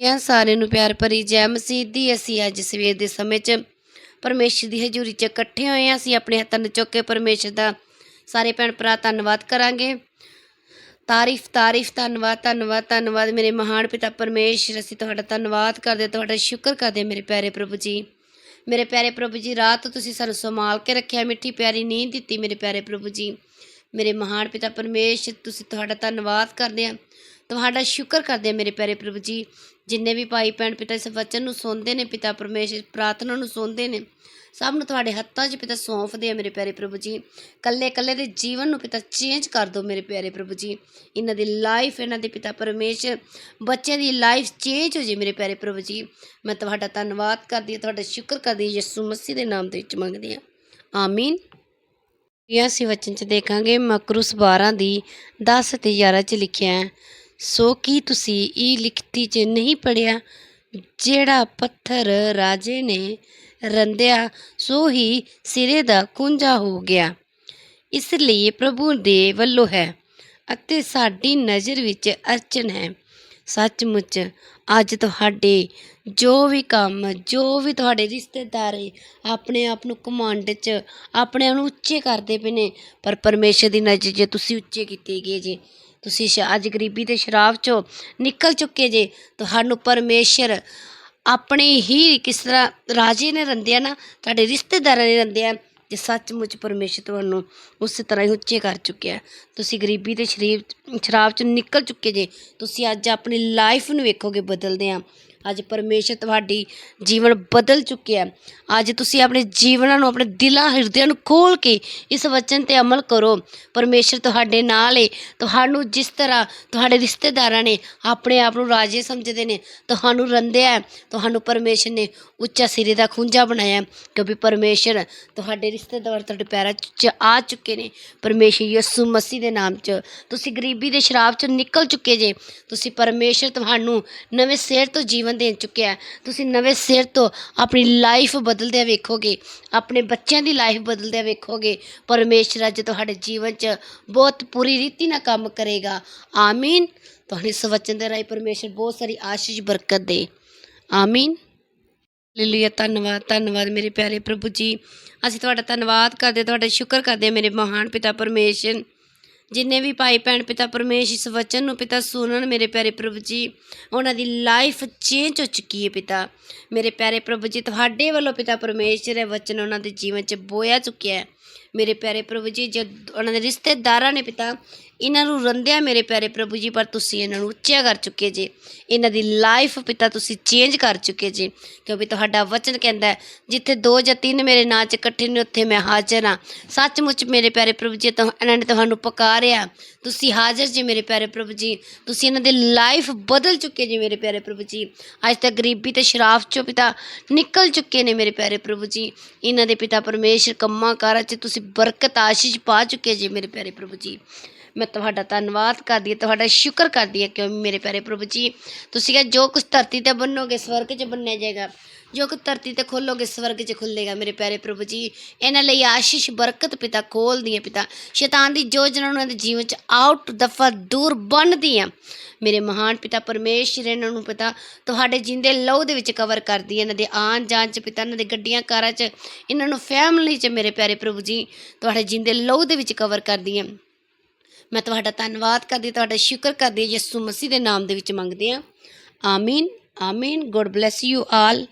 ਇਹ ਸਾਰਿਆਂ ਨੂੰ ਪਿਆਰ ਭਰੀ ਜੈ ਮਸੀਹ ਦੀ ਅਸੀਂ ਅੱਜ ਸਵੇਰ ਦੇ ਸਮੇਂ 'ਚ ਪਰਮੇਸ਼ਰ ਦੀ ਹਜ਼ੂਰੀ 'ਚ ਇਕੱਠੇ ਹੋਏ ਹਾਂ। ਅਸੀਂ ਆਪਣੇ ਹੱਥਾਂ ਨੂੰ ਚੁੱਕ ਕੇ ਪਰਮੇਸ਼ਰ ਦਾ ਸਾਰੇ ਭੈਣ ਭਰਾ ਧੰਨਵਾਦ ਕਰਾਂਗੇ। ਤਾਰੀਫ ਤਾਰੀਫ, ਧੰਨਵਾਦ ਧੰਨਵਾਦ ਧੰਨਵਾਦ। ਮੇਰੇ ਮਹਾਨ ਪਿਤਾ ਪਰਮੇਸ਼ਰ, ਅਸੀਂ ਤੁਹਾਡਾ ਧੰਨਵਾਦ ਕਰਦੇ ਤੁਹਾਡਾ ਸ਼ੁਕਰ ਕਰਦੇ ਮੇਰੇ ਪਿਆਰੇ ਪ੍ਰਭੂ ਜੀ। ਮੇਰੇ ਪਿਆਰੇ ਪ੍ਰਭੂ ਜੀ, ਰਾਤ ਤੁਸੀਂ ਸਾਨੂੰ ਸੰਭਾਲ ਕੇ ਰੱਖਿਆ, ਮਿੱਠੀ ਪਿਆਰੀ ਨੀਂਦ ਦਿੱਤੀ ਮੇਰੇ ਪਿਆਰੇ ਪ੍ਰਭੂ ਜੀ। ਮੇਰੇ ਮਹਾਨ ਪਿਤਾ ਪਰਮੇਸ਼ਰ, ਤੁਸੀਂ ਤੁਹਾਡਾ ਧੰਨਵਾਦ ਕਰਦੇ ਹਾਂ। ਤੁਹਾਡਾ ਸ਼ੁਕਰ ਕਰਦੇ ਹਾਂ ਮੇਰੇ ਪਿਆਰੇ ਪ੍ਰਭੂ ਜੀ, ਜਿੰਨੇ ਵੀ ਭਾਈ ਭੈਣ ਪਿਤਾ ਇਸ ਵਚਨ ਨੂੰ ਸੁਣਦੇ ਨੇ, ਪਿਤਾ ਪਰਮੇਸ਼ਰ ਪ੍ਰਾਰਥਨਾ ਨੂੰ ਸੁਣਦੇ ਨੇ, ਸਭ ਨੂੰ ਤੁਹਾਡੇ ਹੱਥਾਂ 'ਚ ਪਿਤਾ ਸੌਂਪਦੇ ਆ ਮੇਰੇ ਪਿਆਰੇ ਪ੍ਰਭੂ ਜੀ। ਕੱਲੇ ਕੱਲੇ ਦੇ ਜੀਵਨ ਨੂੰ ਪਿਤਾ ਚੇਂਜ ਕਰ ਦਿਓ ਮੇਰੇ ਪਿਆਰੇ ਪ੍ਰਭੂ ਜੀ। ਇਹਨਾਂ ਦੀ ਲਾਈਫ ਇਹਨਾਂ ਦੇ ਪਿਤਾ ਪਰਮੇਸ਼ਰ, ਬੱਚਿਆਂ ਦੀ ਲਾਈਫ ਚੇਂਜ ਹੋ ਜੇ ਮੇਰੇ ਪਿਆਰੇ ਪ੍ਰਭੂ ਜੀ। ਮੈਂ ਤੁਹਾਡਾ ਧੰਨਵਾਦ ਕਰਦੀ ਹਾਂ, ਤੁਹਾਡਾ ਸ਼ੁਕਰ ਕਰਦੀ ਹਾਂ, ਯਿਸੂ ਮਸੀਹ ਦੇ ਨਾਮ ਦੇ ਵਿੱਚ ਮੰਗਦੀ ਹਾਂ। ਆਮੀਨ। ਇਹ ਅਸੀਂ ਵਚਨ 'ਚ ਦੇਖਾਂਗੇ ਮਕਰੂਸ 12 ਦੀ 10 ਤੇ 11 'ਚ ਲਿਖਿਆ ਹੈ ਸੋ ਕੀ ਤੁਸੀਂ ਇਹ ਲਿਖਤੀ 'ਚ ਨਹੀਂ ਪੜ੍ਹਿਆ, ਜਿਹੜਾ ਪੱਥਰ ਰਾਜੇ ਨੇ ਰੰਦਿਆ ਸੋ ਹੀ ਸਿਰੇ ਦਾ ਕੁੰਝਾ ਹੋ ਗਿਆ। ਇਸ ਲਈ ਪ੍ਰਭੂ ਦੇ ਵੱਲੋਂ ਹੈ ਅਤੇ ਸਾਡੀ ਨਜ਼ਰ ਵਿੱਚ ਅਰਚਨ ਹੈ। ਸੱਚਮੁੱਚ ਅੱਜ ਤੁਹਾਡੇ ਜੋ ਵੀ ਕੰਮ, ਜੋ ਵੀ ਤੁਹਾਡੇ ਰਿਸ਼ਤੇਦਾਰ ਆਪਣੇ ਆਪ ਨੂੰ ਕਮਾਂਡ 'ਚ ਆਪਣੇ ਆਪ ਨੂੰ ਉੱਚੇ ਕਰਦੇ ਪਏ ਨੇ, ਪਰ ਪਰਮੇਸ਼ਰ ਦੀ ਨਜ਼ਰ 'ਚ ਤੁਸੀਂ ਉੱਚੇ ਕੀਤੇ ਗਏ ਜੇ, ਤੁਸੀਂ ਸ਼- ਅੱਜ ਗਰੀਬੀ ਤੇ ਸ਼ਰਾਬ 'ਚੋਂ ਨਿਕਲ ਚੁੱਕੇ ਜੇ, ਤੁਹਾਨੂੰ ਪਰਮੇਸ਼ਰ ਆਪਣੇ ਹੀ ਕਿਸ ਤਰ੍ਹਾਂ ਰਾਜੇ ਨੇ ਰੰਦਿਆ ਨਾ, ਤੁਹਾਡੇ ਰਿਸ਼ਤੇਦਾਰਾਂ ਨੇ ਰੰਦਿਆ ਤੇ ਸੱਚਮੁੱਚ ਪਰਮੇਸ਼ਰ ਤੁਹਾਨੂੰ ਉਸੇ ਤਰ੍ਹਾਂ ਹੀ ਉੱਚੇ ਕਰ ਚੁੱਕਿਆ ਤੁਸੀਂ ਗਰੀਬੀ ਤੇ ਸ਼ਰੀਰ, ਸ਼ਰਾਬ ਚੋਂ ਨਿਕਲ ਚੁੱਕੇ ਜੇ, ਤੁਸੀਂ ਅੱਜ ਆਪਣੀ ਲਾਈਫ ਨੂੰ ਵੇਖੋਗੇ ਬਦਲਦੇ ਆ ਅੱਜ ਪਰਮੇਸ਼ਰ ਤੁਹਾਡੀ ਜੀਵਨ ਬਦਲ ਚੁੱਕਿਆ ਅੱਜ ਤੁਸੀਂ ਆਪਣੇ ਜੀਵਨਾਂ ਨੂੰ, ਆਪਣੇ ਦਿਲਾਂ, ਹਿਰਦਿਆਂ ਨੂੰ ਖੋਲ ਕੇ ਇਸ ਵਚਨ ਤੇ ਅਮਲ ਕਰੋ। ਪਰਮੇਸ਼ਰ ਤੁਹਾਡੇ ਨਾਲ ਏ। ਤੁਹਾਨੂੰ ਜਿਸ ਤਰ੍ਹਾਂ ਤੁਹਾਡੇ ਰਿਸ਼ਤੇਦਾਰਾਂ ਨੇ ਆਪਣੇ ਆਪ ਨੂੰ ਰਾਜੇ ਸਮਝਦੇ ਨੇ, ਤੁਹਾਨੂੰ ਰੰਦਿਆ ਤੁਹਾਨੂੰ ਪਰਮੇਸ਼ਰ ਨੇ ਉੱਚਾ ਸਿਰੇ ਦਾ ਖੁੰਝਾ ਬਣਾਇਆ ਕਿਉਂਕਿ ਪਰਮੇਸ਼ਰ ਤੁਹਾਡੇ ਰਿਸ਼ਤੇਦਾਰ ਤੁਹਾਡੇ ਪੈਰਾਂ 'ਚ ਆ ਚੁੱਕੇ ਨੇ। ਪਰਮੇਸ਼ਰ ਯਿਸੂ ਮਸੀਹ ਦੇ ਨਾਮ 'ਚ। ਤੁਸੀਂ ਗਰੀਬੀ ਦੇ ਸ਼ਰਾਬ 'ਚੋਂ ਨਿਕਲ ਚੁੱਕੇ ਜੇ। ਤੁਸੀਂ ਪਰਮੇਸ਼ਰ ਤੁਹਾਨੂੰ ਨਵੇਂ ਸਿਰ ਤੋਂ ਜੀਵਨ ਦੇ ਚੁੱਕਿਆ ਤੁਸੀਂ ਨਵੇਂ ਸਿਰ ਤੋਂ ਆਪਣੀ ਲਾਈਫ ਬਦਲਦਿਆਂ ਵੇਖੋਗੇ। ਆਪਣੇ ਬੱਚਿਆਂ ਦੀ ਲਾਈਫ ਬਦਲਦਿਆਂ ਵੇਖੋਗੇ। ਪਰਮੇਸ਼ਰ ਅੱਜ ਤੁਹਾਡੇ ਜੀਵਨ 'ਚ ਬਹੁਤ ਪੂਰੀ ਰੀਤੀ ਨਾਲ ਕੰਮ ਕਰੇਗਾ। ਆਮੀਨ। ਤੁਹਾਨੂੰ ਇਸ ਵਚਨ ਦੇ ਰਾਹੀਂ ਪਰਮੇਸ਼ਰ ਬਹੁਤ ਸਾਰੀ ਆਸ਼ੀਸ਼, ਬਰਕਤ ਦੇ। ਆਮੀਨ। ਹਾਲੇਲੂਇਆ ਧੰਨਵਾਦ ਧੰਨਵਾਦ ਮੇਰੇ ਪਿਆਰੇ ਪ੍ਰਭੂ ਜੀ। ਅਸੀਂ ਤੁਹਾਡਾ ਧੰਨਵਾਦ ਕਰਦੇ, ਤੁਹਾਡਾ ਸ਼ੁਕਰ ਕਰਦੇ ਮੇਰੇ ਮਹਾਨ ਪਿਤਾ ਪਰਮੇਸ਼ਰ ਜਿੰਨੇ ਵੀ ਭਾਈ ਭੈਣ ਪਿਤਾ ਪਰਮੇਸ਼ ਇਸ ਵਚਨ ਨੂੰ ਪਿਤਾ ਸੁਣਨ, ਮੇਰੇ ਪਿਆਰੇ ਪ੍ਰਭੂ ਜੀ, ਉਹਨਾਂ ਦੀ ਲਾਈਫ ਚੇਂਜ ਹੋ ਚੁੱਕੀ ਹੈ ਪਿਤਾ। ਮੇਰੇ ਪਿਆਰੇ ਪ੍ਰਭੂ ਜੀ, ਤੁਹਾਡੇ ਵੱਲੋਂ ਪਿਤਾ ਪਰਮੇਸ਼ਰ ਇਹ ਵਚਨ ਉਹਨਾਂ ਦੇ ਜੀਵਨ 'ਚ ਬੋਇਆ ਚੁੱਕਿਆ ਹੈ। ਮੇਰੇ ਪਿਆਰੇ ਪ੍ਰਭੂ ਜੀ, ਜਦ ਉਹਨਾਂ ਦੇ ਰਿਸ਼ਤੇਦਾਰਾਂ ਨੇ ਪਿਤਾ, ਇਹਨਾਂ ਨੂੰ ਰੰਦਿਆ ਮੇਰੇ ਪਿਆਰੇ ਪ੍ਰਭੂ ਜੀ, ਪਰ ਤੁਸੀਂ ਇਹਨਾਂ ਨੂੰ ਉੱਚਾ ਕਰ ਚੁੱਕੇ ਜੇ। ਇਹਨਾਂ ਦੀ ਲਾਈਫ ਪਿਤਾ ਤੁਸੀਂ ਚੇਂਜ ਕਰ ਚੁੱਕੇ ਜੇ। ਕਿਉਂਕਿ ਤੁਹਾਡਾ ਵਚਨ ਕਹਿੰਦਾ ਜਿੱਥੇ ਦੋ ਜਾਂ ਤਿੰਨ ਮੇਰੇ ਨਾਂ 'ਚ ਇਕੱਠੇ ਨੇ, ਉੱਥੇ ਮੈਂ ਹਾਜ਼ਰ ਹਾਂ। ਸੱਚਮੁੱਚ ਮੇਰੇ ਪਿਆਰੇ ਪ੍ਰਭੂ ਜੀ ਤਾਂ ਇਹਨਾਂ ਨੇ ਤੁਹਾਨੂੰ ਪੁਕਾਰਿਆ। ਤੁਸੀਂ ਹਾਜ਼ਰ ਜੀ ਮੇਰੇ ਪਿਆਰੇ ਪ੍ਰਭੂ ਜੀ। ਤੁਸੀਂ ਇਹਨਾਂ ਦੀ ਲਾਈਫ ਬਦਲ ਚੁੱਕੇ ਜੀ ਮੇਰੇ ਪਿਆਰੇ ਪ੍ਰਭੂ ਜੀ। ਅੱਜ ਤੱਕ ਗਰੀਬੀ ਤੇ ਸ਼ਰਾਬ ਚੋਂ ਪਿਤਾ ਨਿਕਲ ਚੁੱਕੇ ਨੇ ਮੇਰੇ ਪਿਆਰੇ ਪ੍ਰਭੂ ਜੀ। ਇਹਨਾਂ ਦੇ ਪਿਤਾ ਪਰਮੇਸ਼ਰ ਕੰਮਾਂ ਕਾਰਾਂ 'ਚ ਤੁਸੀਂ ਬਰਕਤ ਆਸ਼ੀਸ਼ ਪਾ ਚੁੱਕੇ ਜੀ ਮੇਰੇ ਪਿਆਰੇ ਪ੍ਰਭੂ ਜੀ। ਮੈਂ ਤੁਹਾਡਾ ਧੰਨਵਾਦ ਕਰਦੀ ਹਾਂ, ਤੁਹਾਡਾ ਸ਼ੁਕਰ ਕਰਦੀ ਹਾਂ ਕਿ ਮੇਰੇ ਪਿਆਰੇ ਪ੍ਰਭੂ ਜੀ, ਤੁਸੀਂ ਕਿਹਾ ਜੋ ਕੁਝ ਧਰਤੀ ਤੇ ਬੰਨੋਗੇ, ਸਵਰਗ 'ਚ ਬੰਨਿਆ ਜਾਏਗਾ। ਜੋ ਕਿ ਧਰਤੀ ਤੇ ਖੋਲੋਗੇ, ਸਵਰਗ 'ਚ ਖੁੱਲੇਗਾ ਮੇਰੇ ਪਿਆਰੇ ਪ੍ਰਭੂ ਜੀ। ਇਹਨਾਂ ਲਈ ਆਸ਼ੀਸ਼, ਬਰਕਤ ਪਿਤਾ ਖੋਲਦੀ ਹੈ ਪਿਤਾ। ਸ਼ੈਤਾਨ ਦੀ ਯੋਜਨਾ ਉਹਨਾਂ ਦੇ ਜੀਵਨ 'ਚ ਆਊਟ ਦਫਾ ਦੂਰ ਬੰਨਦੀ ਆ। ਮੇਰੇ ਮਹਾਨ ਪਿਤਾ ਪਰਮੇਸ਼ਰ, ਇਹਨਾਂ ਨੂੰ ਪਿਤਾ ਤੁਹਾਡੇ ਜਿੰਦੇ ਲਹੂ ਦੇ ਵਿੱਚ ਕਵਰ ਕਰਦੀ ਹੈ ਇਹਨਾਂ ਦੇ ਆਣ ਜਾਣ 'ਚ ਪਿਤਾ, ਇਹਨਾਂ ਦੇ ਗੱਡੀਆਂ ਕਾਰਾਂ 'ਚ, ਇਹਨਾਂ ਨੂੰ ਫੈਮਿਲੀ 'ਚ ਮੇਰੇ ਪਿਆਰੇ ਪ੍ਰਭੂ ਜੀ, ਤੁਹਾਡੇ ਜਿੰਦੇ ਲਹੂ ਦੇ ਵਿੱਚ ਕਵਰ ਕਰਦੀ ਹੈ ਮੈਂ ਤੁਹਾਡਾ ਧੰਨਵਾਦ ਕਰਦੀ ਤੁਹਾਡਾ ਸ਼ੁਕਰ ਕਰਦੀ ਹਾਂ, ਯਿਸੂ ਮਸੀਹ ਦੇ ਨਾਮ ਦੇ ਵਿੱਚ ਮੰਗਦੇ ਹਾਂ। ਆਮੀਨ ਆਮੀਨ। God bless you all